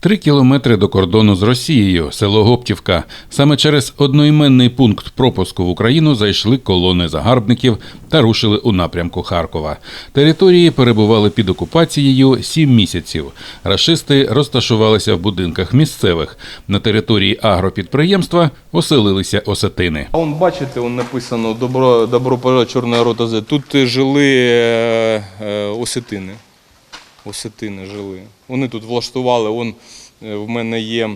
Три кілометри до кордону з Росією, село Гоптівка. Саме через одноіменний пункт пропуску в Україну зайшли колони загарбників та рушили у напрямку Харкова. Території перебували під окупацією сім місяців. Рашисти розташувалися в будинках місцевих. На території агропідприємства оселилися осетини. Он бачите, он написано добро, добро Чорна рота. Тут жили е, е, осетини. Осетини жили. Вони тут влаштували. Он, е, в мене є.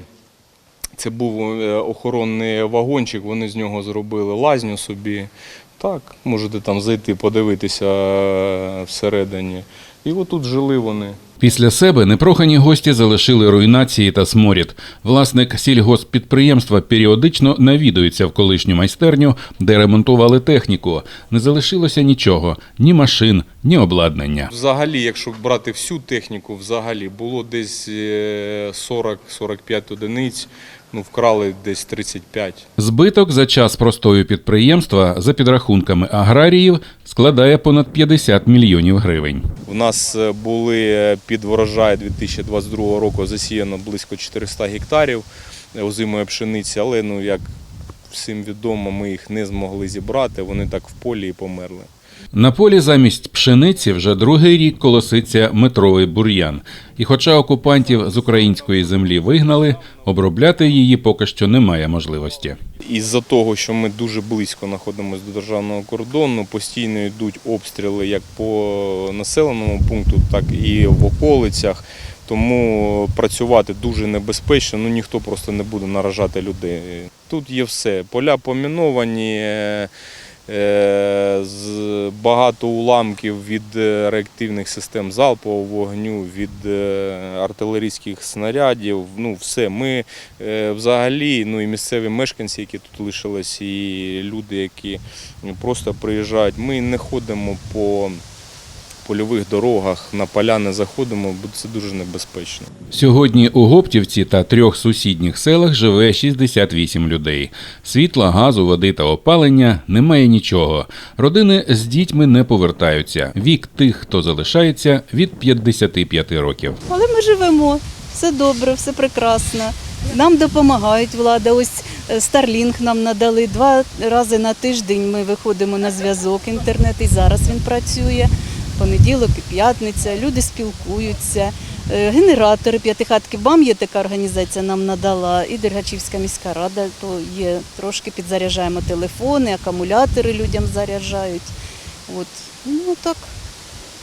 Це був е, охоронний вагончик, вони з нього зробили лазню собі. Так, можете там зайти, подивитися е, всередині. І отут жили вони. Після себе непрохані гості залишили руйнації та сморід. Власник сільгосппідприємства періодично навідується в колишню майстерню, де ремонтували техніку. Не залишилося нічого: ні машин, ні обладнання. Взагалі, якщо брати всю техніку, взагалі було десь е, 40-45 одиниць, ну вкрали десь 35. Збиток за час простою підприємства, за підрахунками аграріїв, складає понад 50 мільйонів гривень. У нас е, були е, під врожай 2022 року засіяно близько 400 гектарів е, озимої пшениці, але ну як всім відомо, ми їх не змогли зібрати. Вони так в полі і померли. На полі замість пшениці вже другий рік колоситься метровий бур'ян. І хоча окупантів з української землі вигнали, обробляти її поки що немає можливості. Із-за того, що ми дуже близько знаходимося до державного кордону, постійно йдуть обстріли як по населеному пункту, так і в околицях. Тому працювати дуже небезпечно, ну ніхто просто не буде наражати людей. Тут є все. Поля поміновані, багато уламків від е, реактивних систем залпового вогню, від е, артилерійських снарядів. Ну, все. Ми е, взагалі, ну і місцеві мешканці, які тут лишились, і люди, які просто приїжджають. Ми не ходимо по польових дорогах, на поля не заходимо, бо це дуже небезпечно. Сьогодні у Гоптівці та трьох сусідніх селах живе 68 людей. Світла, газу, води та опалення немає нічого. Родини з дітьми не повертаються. Вік тих, хто залишається, від 55 років. Але ми живемо, все добре, все прекрасно. Нам допомагають влада. Ось е, Starlink нам надали два рази на тиждень. Ми виходимо на зв'язок інтернет, і зараз він працює. Понеділок і п'ятниця. Люди спілкуються. Е, Генератори п'ятихатки БАМ є така організація, нам надала, і Дергачівська міська рада, то є трошки підзаряджаємо телефони, акумулятори людям заряджають. От. Ну так.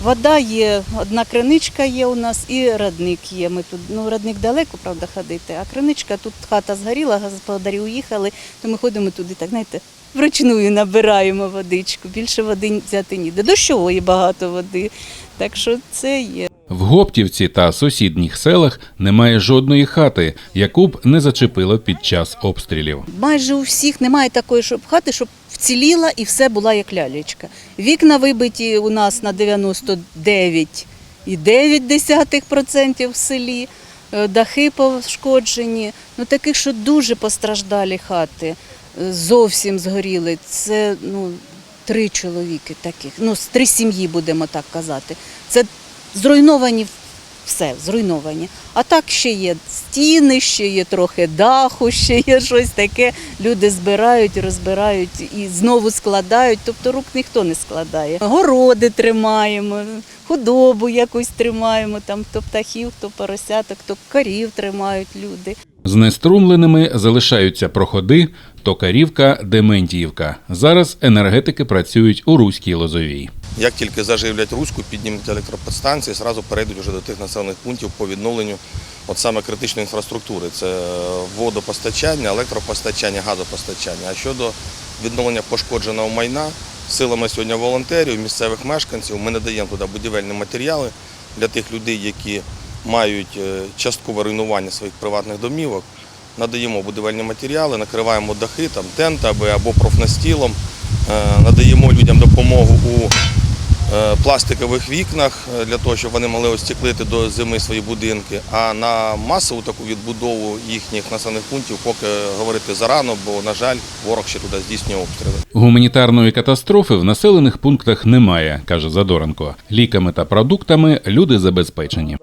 Вода є, одна криничка є у нас і родник є. Ми тут, ну родник далеко, правда, ходити, а криничка тут хата згоріла, господарі уїхали, то ми ходимо туди, так знаєте, вручную набираємо водичку. Більше води взяти ніде. Дощової багато води. Так що це є. В Гоптівці та сусідніх селах немає жодної хати, яку б не зачепило під час обстрілів. Майже у всіх немає такої щоб хати, щоб вціліла і все була як лялечка. Вікна вибиті у нас на 99,9% в селі, е, дахи пошкоджені. Ну таких, що дуже постраждалі хати, зовсім згоріли. Це ну, три чоловіки таких, ну з три сім'ї будемо так казати. Це зруйновані все, зруйновані. А так ще є стіни, ще є трохи даху, ще є щось таке. Люди збирають, розбирають і знову складають. Тобто рук ніхто не складає. Городи тримаємо, худобу якусь тримаємо, там хто птахів, хто поросяток, хто корів тримають люди. Знеструмленими залишаються проходи, Токарівка, Дементіївка. Зараз енергетики працюють у Руській Лозовій. Як тільки заживлять Руську, піднімуть електроподстанції, зразу перейдуть вже до тих населених пунктів по відновленню от саме критичної інфраструктури. Це водопостачання, електропостачання, газопостачання. А щодо відновлення пошкодженого майна, силами сьогодні волонтерів, місцевих мешканців, ми надаємо туди будівельні матеріали для тих людей, які мають е, часткове руйнування своїх приватних домівок. Надаємо будівельні матеріали, накриваємо дахи, там, тентами або профнастілом, Е, надаємо людям допомогу у е, пластикових вікнах для того, щоб вони могли остеклити до зими свої будинки. А на масову таку відбудову їхніх населених пунктів поки говорити зарано, бо, на жаль, ворог ще туди здійснює обстріли. Гуманітарної катастрофи в населених пунктах немає, каже Задоренко. Ліками та продуктами люди забезпечені.